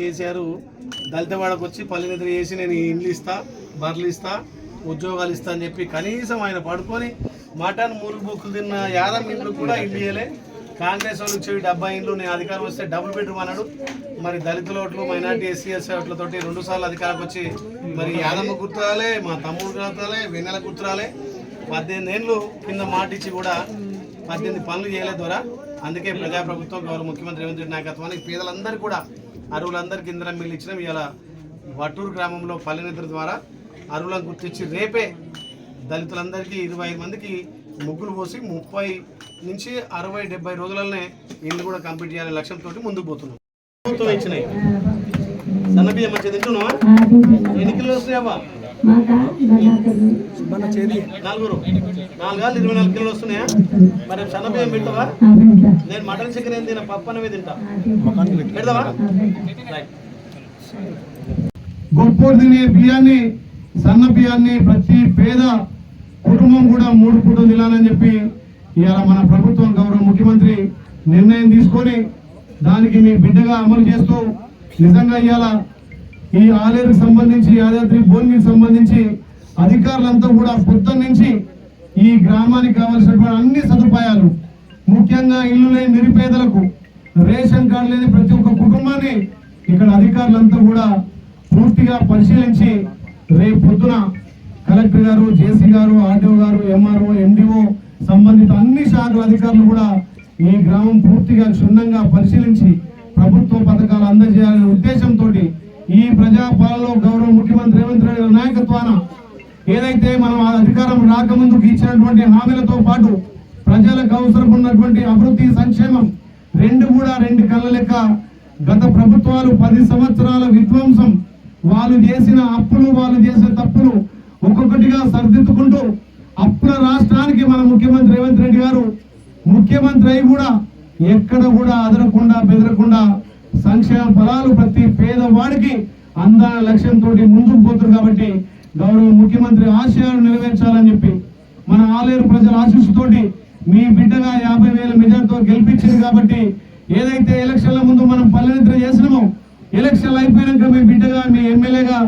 కేసీఆర్ దళితవాడకు వచ్చి పల్లెనిద్ర చేసి నేను ఇండ్లు ఇస్తా బర్రెలు ఇస్తా ఉద్యోగాలు ఇస్తా అని చెప్పి కనీసం ఆయన పడుకొని మటన్ మురుగు బుక్కులు తిన్న యాదం ఇండ్లు కూడా ఇల్లు ఇయ్యలే. కాంగ్రెస్ వాళ్ళు చెవి డెబ్బై ఇండ్లు నేను అధికారం వస్తే డబుల్ బెడ్రూమ్ అన్నాడు. మరి దళితుల ఓట్లు మైనార్టీ ఎస్సీ ఎస్సీ ఓట్లతోటి రెండు సార్లు అధికారకు వచ్చి మరి యాదమ్మ గుర్తురాలే మా తమ్ముడు గుర్తురాలే వెన్నెల గుర్తురాలే పద్దెనిమిది ఏళ్ళు కింద మాటిచ్చి కూడా పద్దెనిమిది పనులు చేయలేదు ద్వారా. అందుకే ప్రజాప్రభుత్వం గౌరవ ముఖ్యమంత్రి రేవంత్ రెడ్డి నాయకత్వానికి పేదలందరూ కూడా అరువులందరికీ ఇంద్రం మిల్లు ఇచ్చినాం ఇవాళ వట్టూరు గ్రామంలో పల్లెనిద్ర ద్వారా అరువులను గుర్తించి రేపే దళితులందరికీ ఇరవై మందికి ముగ్గులు పోసి ముప్పై నుంచి అరవై డెబ్బై రోజులనే ఇల్లు కూడా కంప్లీట్ చేయాలనే లక్ష్యంతో ముందుకు పోతున్నాం. ప్రభుత్వం ఇచ్చినాయి. సన్న బియ్యం మంచిగా తింటున్నావా? ఎన్ని కిలోలు వస్తున్నాయమ్మా నలుగురు. నాలుగాలు ఇరవై నాలుగు కిలోలు వస్తున్నాయా? మరి సన్న బియ్యం పెడతావా? నేను మటన్ చికెన్ ఏం తిన పప్పు అనేవి తింటా. పెడతావా రైట్. గొప్పోడు తినే బియ్యాన్ని సన్న బియ్యాన్ని ప్రతి పేద కుటుంబం కూడా మూడు పూటలు తినాలని చెప్పి ఇవాళ మన ప్రభుత్వం గౌరవ ముఖ్యమంత్రి నిర్ణయం తీసుకొని దానికి మీ బిడ్డగా అమలు చేస్తూ నిజంగా ఇవాళ ఈ ఆలేరుకు సంబంధించి యాదాద్రి భూమికి సంబంధించి అధికారులంతా కూడా పొద్దున్న నుంచి ఈ గ్రామానికి కావలసినటువంటి అన్ని సదుపాయాలు ముఖ్యంగా ఇల్లు లేని నిరుపేదలకు రేషన్ కార్డు లేని ప్రతి ఒక్క కుటుంబాన్ని ఇక్కడ అధికారులంతా కూడా పూర్తిగా పరిశీలించి రేపు పొద్దున కలెక్టర్ గారు జేసీ గారు ఆర్డీఓ గారు ఎంఆర్ఓ ఎండిఓ సంబంధిత అన్ని శాఖల అధికారులు కూడా ఈ గ్రామం పూర్తిగా క్షుణ్ణంగా పరిశీలించి ప్రభుత్వ పథకాలు అందజేయాలనే ఉద్దేశంతో ఈ ప్రజాపాలనలో గౌరవ ముఖ్యమంత్రి రేవంత్ రెడ్డి గారి నాయకత్వాన ఏదైతే మనం ఆ అధికారం రాకముందుకు ఇచ్చినటువంటి హామీలతో పాటు ప్రజలకు అవసరం ఉన్నటువంటి అభివృద్ధి సంక్షేమం రెండు కూడా రెండు కళ్ళ లెక్క గత ప్రభుత్వాలు పది సంవత్సరాల విధ్వంసం వాళ్ళు చేసిన అప్పులు వాళ్ళు చేసిన తప్పులు ఒక్కొక్కటిగా సర్దిద్దుకుంటూ అప్పుల రాష్ట్రానికి మన ముఖ్యమంత్రి రేవంత్ రెడ్డి గారు ముఖ్యమంత్రి అయి కూడా ఎక్కడ కూడా అదరకుండా బెదరకుండా సంక్షేమ ఫలాలు ప్రతి పేదవాడికి అందాల లక్ష్యంతో ముందుకు పోతున్నారు కాబట్టి గౌరవ ముఖ్యమంత్రి ఆశయాలు నెరవేర్చాలని చెప్పి మన ఆలేరు ప్రజల ఆశీస్సుతోటి మీ బిడ్డగా యాభై వేల మెజార్టీతో గెలిపించింది కాబట్టి ఏదైతే ఎలక్షన్ల ముందు మనం పల్లెనిద్ర చేసినామో ఎలక్షన్లు అయిపోయినాక మీ బిడ్డగా మీ ఎమ్మెల్యేగా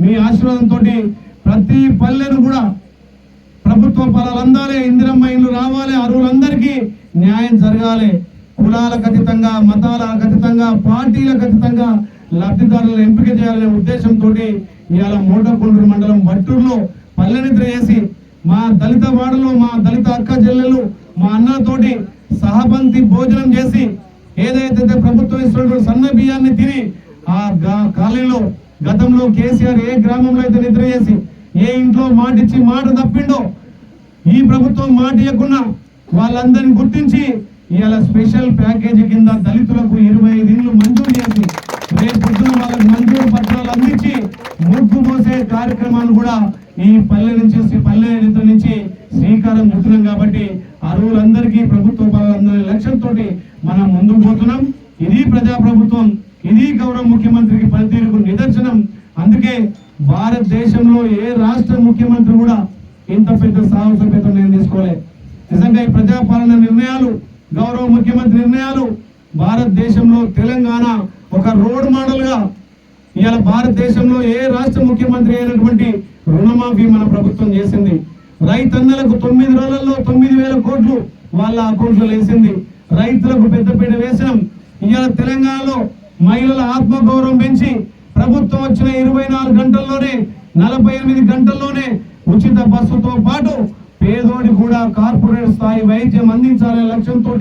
మీ ఆశీర్వాదంతో ప్రతి పల్లెను కూడా ప్రభుత్వ ఫలాలు అందాలి ఇందిరమ్మ ఇల్లు రావాలి అరువులందరికీ న్యాయం జరగాలి. కులాలకు అతీతంగా మతాలకు అతీతంగా పార్టీలకు అతీతంగా లబ్ధిదారులను ఎంపిక చేయాలనే ఉద్దేశంతో ఇవాళ మోటకొండూరు మండలం బట్టూరులో పల్లెనిద్ర చేసి మా దళిత వాడలో మా దళిత అక్క చెల్లెలు మా అన్నలతోటి సహపంతి భోజనం చేసి ఏదైతే ప్రభుత్వం ఇస్తున్నటువంటి సన్న బియ్యాన్ని తిని ఆ కాలనీలో గతంలో కేసీఆర్ ఏ గ్రామంలో అయితే నిద్ర చేసి ఏ ఇంట్లో మాట ఇచ్చి మాట తప్పిండో ఈ ప్రభుత్వం మాట ఇవ్వకుండా వాళ్ళందరిని గుర్తించి ఇవాళ స్పెషల్ ప్యాకేజీ కింద దళితులకు ఇరవై ఐదు ఇండ్లు మంజూరు చేసి రేపు వాళ్ళకి మంజూరు పత్రాలు అందించి ముగ్గు మోసే కార్యక్రమాన్ని కూడా ఈ పల్లె నుంచి శ్రీ- పల్లె నుంచి శ్రీకారం చుట్టున్నాం కాబట్టి అరువులందరికీ ప్రభుత్వ లక్ష్యంతో మనం ముందుకు పోతున్నాం. ఇది ప్రజా ప్రభుత్వం ఇది గౌరవ ముఖ్యమంత్రికి పనితీరుకు నిదర్శనం. అందుకే భారతదేశంలో ఏ రాష్ట్ర ముఖ్యమంత్రి కూడా ఇంత పెద్ద సాహసోపేతం నేను తీసుకోలేదు నిజంగా ఈ ప్రజాపాలన నిర్ణయాలు గౌరవ ముఖ్యమంత్రి నిర్ణయాలు భారతదేశంలో తెలంగాణ ఒక రోడ్ మోడల్గా ఇవాళ భారతదేశంలో ఏ రాష్ట్ర ముఖ్యమంత్రి అయినటువంటి రుణమాఫీ మన ప్రభుత్వం చేసింది. రైతన్నలకు తొమ్మిది రోజుల్లో తొమ్మిది వేల కోట్లు వాళ్ళ అకౌంట్లో వేసింది. రైతులకు పెద్దపీట వేసినాం. ఇవాళ తెలంగాణలో మహిళల ఆత్మగౌరవం పెంచి ప్రభుత్వం వచ్చిన ఇరవై నాలుగు గంటల్లోనే నలభై ఎనిమిది గంటల్లోనే ఉచిత బస్సుతో పాటు పేదోడి కూడా కార్పొరేట్ స్థాయి వైద్యం అందించాలనే లక్ష్యంతో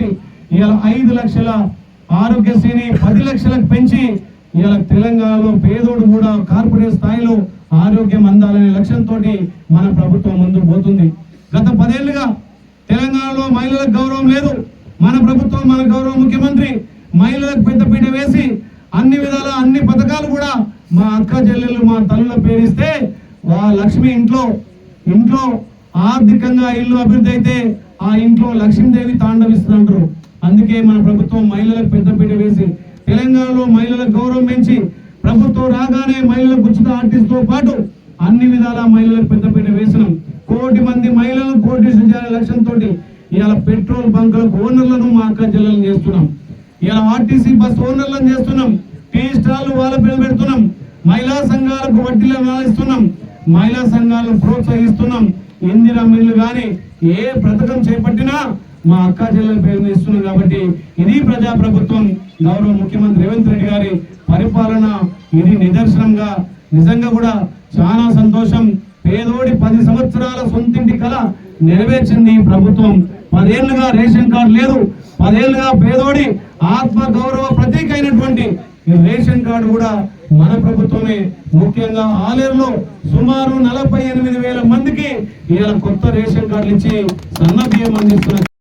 ఇవాళ ఐదు లక్షల ఆరోగ్యశ్రీని పది లక్షలకు పెంచి ఇవాళ తెలంగాణలో పేదోడు కూడా కార్పొరేట్ స్థాయిలో ఆరోగ్యం అందాలనే లక్ష్యంతో మన ప్రభుత్వం ముందుకు పోతుంది. గత పదేళ్ళుగా తెలంగాణలో మహిళలకు గౌరవం లేదు. మన ప్రభుత్వం మన గౌరవ ముఖ్యమంత్రి మహిళలకు పెద్దపీట వేసి అన్ని విధాల అన్ని పథకాలు కూడా మా అక్క చెల్లెళ్ళు మా తల్లుల పేరిస్తే వా లక్ష్మి ఇంట్లో ఇంట్లో ఆర్థికంగా ఇల్లు అభివృద్ధి అయితే ఆ ఇంట్లో లక్ష్మీదేవి తాండవిస్తుంటారు అందుకే మన ప్రభుత్వం మహిళలకు పెద్దపీట వేసి తెలంగాణలో మహిళలకు గౌరవం పెంచి ప్రభుత్వం రాగానే మహిళలకు ఉచిత ఆర్టిస్ట్తో పాటు అన్ని విధాల మహిళలకు పెద్దపీట వేసినాం. కోటి మంది మహిళలను కోటి చేయాలనే లక్ష్యంతో ఇవాళ పెట్రోల్ బంకులకు ఓనర్లను మా అక్క జిల్లాలను చేస్తున్నాం. ఇలా ఆర్టీసీ బస్ ఓనర్లను చేస్తున్నాం. టీ స్టాల్ వాళ్ళ పేరు పెడుతున్నాం. మహిళా సంఘాలకు వడ్డీలు ఇస్తున్నాం మహిళా సంఘాలను ప్రోత్సహిస్తున్నాం. ఇందిరా మిల్లు కానీ ఏ పథకం చేపట్టినా మా అక్క చెల్లెల పేరు ఇస్తున్నాం కాబట్టి ఇది ప్రజా ప్రభుత్వం గౌరవ ముఖ్యమంత్రి రేవంత్ రెడ్డి గారి పరిపాలన. ఇది నిదర్శనంగా నిజంగా కూడా చాలా సంతోషం. పేదోడి పది సంవత్సరాల సొంతింటి కళ నెరవేర్చింది ఈ ప్రభుత్వం. పదేళ్ళుగా రేషన్ కార్డు లేదు. పదేళ్ళుగా పేదోడి ఆత్మ గౌరవ ప్రతీక అయినటువంటి రేషన్ కార్డు కూడా మన ప్రభుత్వమే ముఖ్యంగా ఆలేరులో సుమారు నలభై ఎనిమిది వేల మందికి ఇలా కొత్త రేషన్ కార్డులు ఇచ్చి సన్న బియ్యం అందిస్తున్న